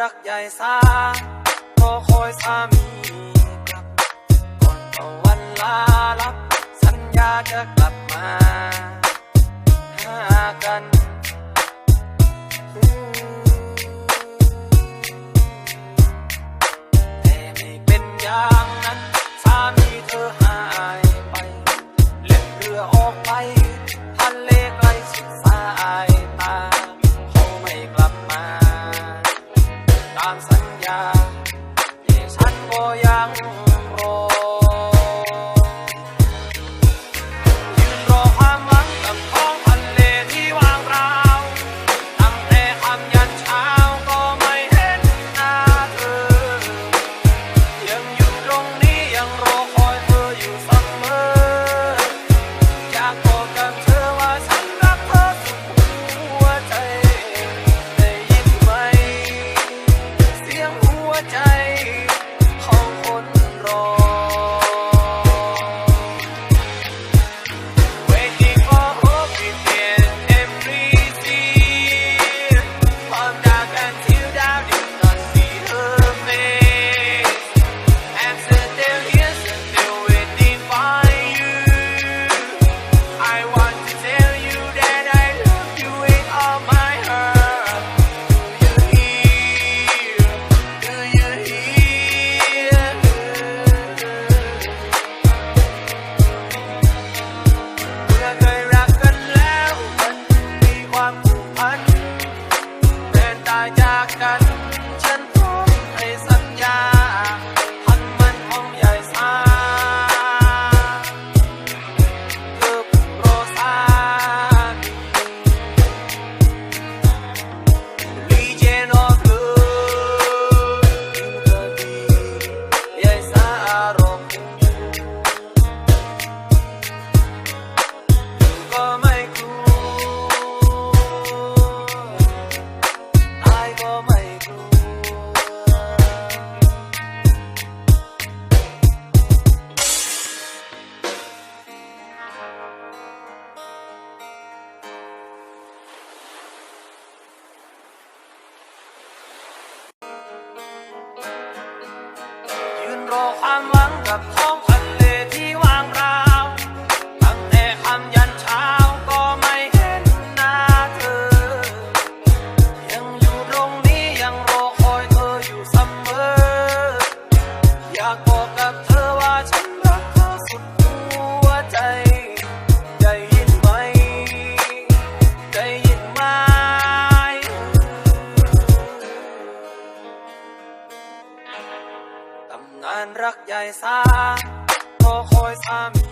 รักใหญ่สาก็คอยสามีกลับ ก่อนวันลาลับ สัญญาจะกลับ dance. chân อยากบอกกับเธอว่าฉันรักเธอสุดหัวใจ ได้ยินไหม ได้ยินไหม ตำนานรักใหญ่สาพอคอยสามี